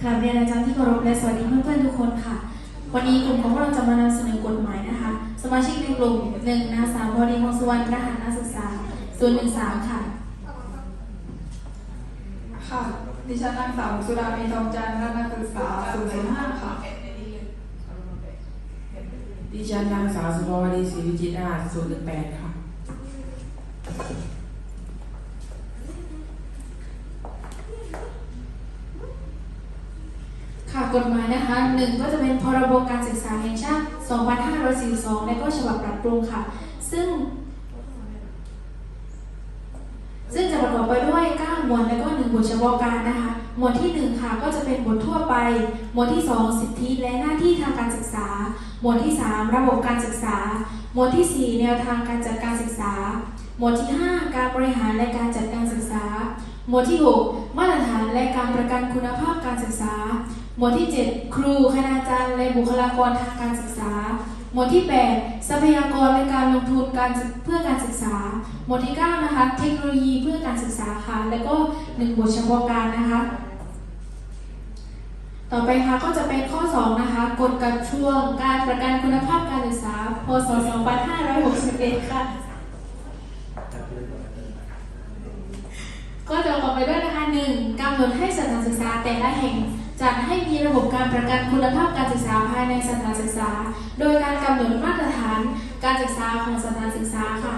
กราบเรียนอาจารย์ที่เคารพและสวัสดีเพื่อนๆทุกคนค่ะ วันนี้กลุ่มของเราจะมานำเสนอกฎหมายนะคะ สมาชิกในกลุ่มหนึ่งนางสาวพอดีมงสุวรรณรหัสนักศึกษาส่วนหนึ่งสามค่ะ ค่ะดิฉันนางสาวสุดามีทองจันทร์นักศึกษา005ค่ะ ดิฉันนางสาวสุภาวดีศรีวิจิตรอาศูนย์แปดค่ะ ค่ะกฎหมายนะคะหนึ่งก็จะเป็นพรบการศึกษาแห่งชาติ 2542 และก็ฉบับปรับปรุงค่ะ ซึ่ง ซึ่งจะประกอบไปด้วย 9 หมวดและก็ 1 บทเฉพาะการนะคะ หมวดที่ 1 ค่ะก็จะเป็นบททั่วไป หมวดที่ 2 สิทธิและหน้าที่ทางการศึกษา หมวดที่ 3 ระบบการศึกษา หมวดที่ 4 แนวทางการจัดการศึกษา หมวดที่ 5 การบริหารและการจัดการศึกษา หมวดที่ 6 มาตรฐานและการประกันคุณภาพการศึกษา หมวดที่ 7 ครูคณาจารย์และบุคลากรทางการศึกษา หมวดที่ 8 ทรัพยากรและการลงทุนการเพื่อการศึกษา หมวดที่ 9 นะคะ เทคโนโลยีเพื่อการศึกษาค่ะ แล้วก็1บทเฉพาะการนะคะ ต่อไปค่ะก็จะเป็นข้อ 2 นะคะ กฎกับช่วงการประกันคุณภาพการศึกษา พศ 2561 ค่ะก็จะประกอบไปด้วยนะคะหนึ่งกำหนดให้สถานศึกษาแต่ละแห่ง จัดให้มีระบบการประกันคุณภาพการศึกษาภายในสถานศึกษา โดยการกำหนดมาตรฐานการศึกษาของสถานศึกษาค่ะ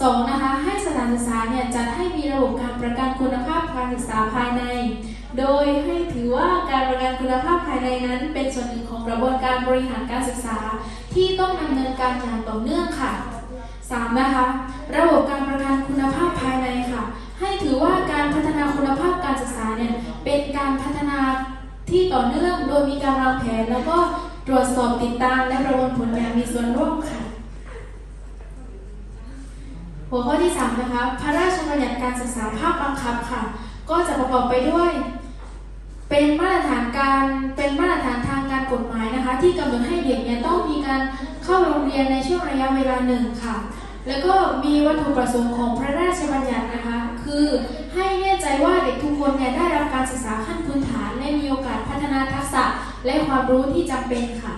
สองนะคะให้สถานศึกษาเนี่ยจัดให้มีระบบการประกันคุณภาพการศึกษาภายใน โดยให้ถือว่าการประกันคุณภาพภายในนั้น เป็นส่วนหนึ่งของกระบวนการบริหารการศึกษา ที่ต้องดำเนินการอย่างต่อเนื่องค่ะสามนะคะระบบการประกันคุณภาพภายในค่ะ ให้ถือว่าการพัฒนาคุณภาพการศึกษาเนี่ยเป็นการพัฒนา ที่ต่อเนื่องโดยมีการวางแผน แล้วก็ตรวจสอบติดตามและประมวลผลอย่างมีส่วนร่วมค่ะ หัวข้อที่ 3 นะคะ พระราชบัญญัติการศึกษาภาคบังคับค่ะ ก็จะประกอบไปด้วย เป็นมาตรฐานการเป็นมาตรฐานทางการกฎหมายนะคะ ที่กำหนดให้เด็กเนี่ยต้องมีการเข้าโรงเรียนในช่วงระยะเวลาหนึ่งค่ะ แล้วก็มีวัตถุประสงค์ของพระราชบัญญัตินะคะ คือให้แน่ใจว่าเด็กทุกคนเนี่ยได้รับการศึกษาขั้นพื้นฐาน ได้มีโอกาสพัฒนาทักษะและความรู้ที่จำเป็นค่ะ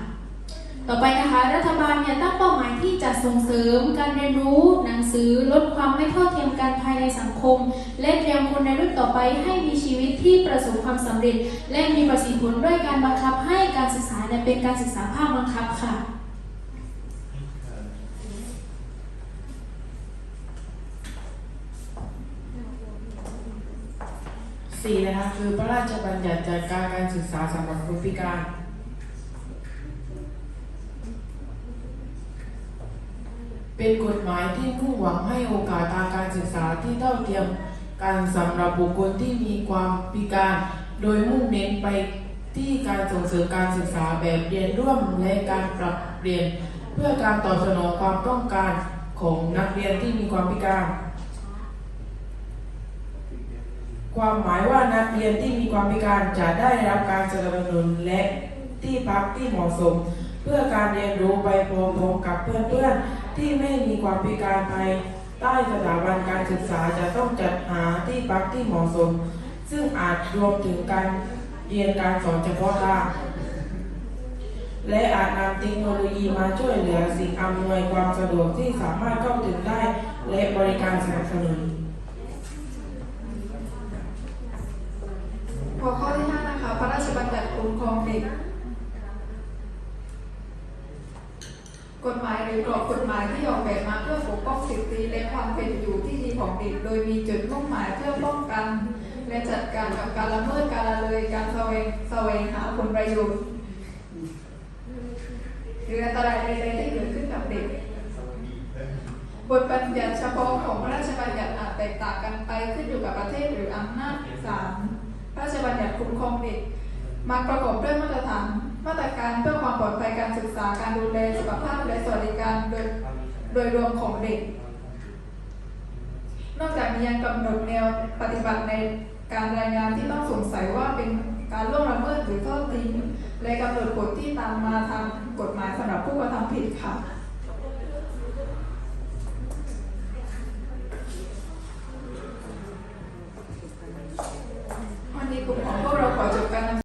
ต่อไปนะคะ รัฐบาลเนี่ยตั้งเป้าหมายที่จะส่งเสริมการเรียนรู้หนังสือลดความไม่เท่าเทียมกันภายในสังคม และเตรียมคนในรุ่นต่อไปให้มีชีวิตที่ประสบความสำเร็จ และมีประสิทธิผลด้วยการบังคับให้การศึกษาเนี่ยเป็นการศึกษาภาคบังคับค่ะ สี่นะคะคือพระราชบัญญัติจัดการการศึกษาสำหรับคนพิการเป็นกฎหมายที่มุ่งหวังให้โอกาสทางการศึกษาที่เท่าเทียมกันสำหรับบุคคลที่มีความพิการ โดยมุ่งเน้นไปที่การส่งเสริมการศึกษาแบบเรียนร่วมและการปรับเปลี่ยน เพื่อการตอบสนองความต้องการของนักเรียนที่มีความพิการ ความหมายว่านักเรียนที่มีความพิการจะได้รับการสนับสนุนและที่พักที่เหมาะสม เพื่อการเรียนรู้ไปพร้อมๆกับเพื่อนๆ ที่ไม่มีความพิการภายใต้สถาบันการศึกษาจะต้องจัดหาที่พักที่เหมาะสม ซึ่งอาจรวมถึงการเรียนการสอนเฉพาะทางและอาจนำเทคโนโลยีมาช่วยเหลือสิ่งอำนวยความสะดวกที่สามารถเข้าถึงได้ และบริการสนับสนุน หัวข้อที่ 5 นะคะ พระราชบัญญัติคุ้มครองเด็ก กฎหมายหรือกรอบกฎหมายที่ออกแบบมาเพื่อปกป้องสิทธิและความเป็นอยู่ที่ดีของเด็ก โดยมีจุดมุ่งหมายเพื่อป้องกัน และจัดการกับการละเมิดการละเลยการแสวงแสวงหาผลประโยชน์หรืออันตรายใดๆที่เกิดขึ้นกับเด็กบทบัญญัติเฉพาะของพระราชบัญญัติอาจแตกต่างกันไปขึ้นอยู่กับประเทศหรืออำนาจศาลพระราชบัญญัติคุ้มครองเด็กมาประกอบด้วยมาตรฐานมาตรการเพื่อ ลอดภัยการศึกษาการดูแลสุขภาพและสวัสดิการโดยโดยรวมของเด็ก นอกจากนี้ยังกำหนดแนวปฏิบัติในการรายงานที่ต้องสงสัยว่าเป็นการล่วงละเมิดหรือทอดทิ้งและกำหนดกฎที่ตามมาทางกฎหมายสำหรับผู้กระทำผิดค่ะ